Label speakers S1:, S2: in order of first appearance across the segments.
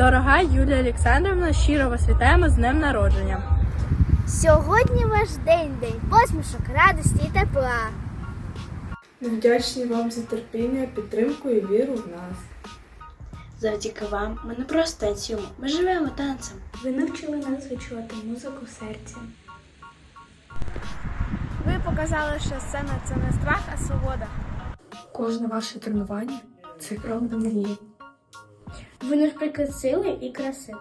S1: Дорога Юлія Олександрівна, щиро вас вітаємо з днем народження.
S2: Сьогодні ваш день, день посмішок, радості і тепла.
S3: Ми вдячні вам за терпіння, підтримку і віру в нас.
S4: Завдяки вам ми не просто танцюємо, ми живемо танцем.
S2: Ви навчили нас відчувати музику в серці.
S1: Ви показали, що сцена це не страх, а свобода.
S3: Кожне ваше тренування це крок до мрії.
S2: Ви наш приклад сили і краси.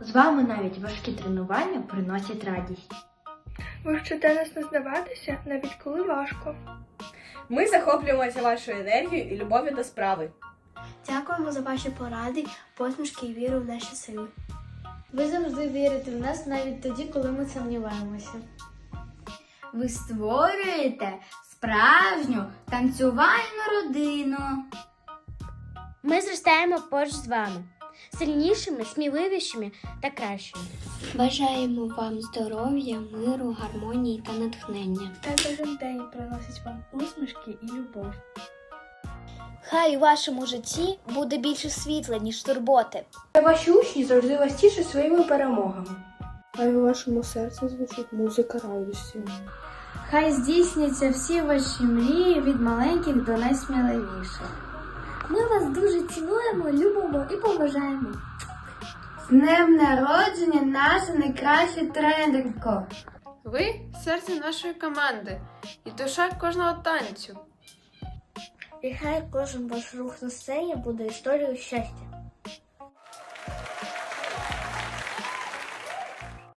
S4: З вами навіть важкі тренування приносять радість.
S1: Ви вчите нас не здаватися, навіть коли важко.
S5: Ми захоплюємося вашою енергією і любов'ю до справи.
S2: Дякуємо за ваші поради, посмішки і віру в наші сили. Ви завжди вірите в нас навіть тоді, коли ми сумніваємося.
S6: Ви створюєте справжню танцювальну родину.
S2: Ми зростаємо поруч з вами, сильнішими, сміливішими та кращими.
S7: Бажаємо вам здоров'я, миру, гармонії та натхнення.
S1: Та кожен день приносить вам усмішки і любов.
S2: Хай у вашому житті буде більше світла, ніж турботи.
S3: Ваші учні завжди вас тішать своїми перемогами. Хай у вашому серці звучить музика радості.
S6: Хай здійсняться всі ваші мрії від маленьких до найсміливіших.
S2: Ми вас дуже цінуємо, любимо і поважаємо.
S6: З днем народження наша найкраща тренерко!
S8: Ви серце нашої команди і душа кожного танцю.
S2: І хай кожен ваш рух на сцені буде історією щастя.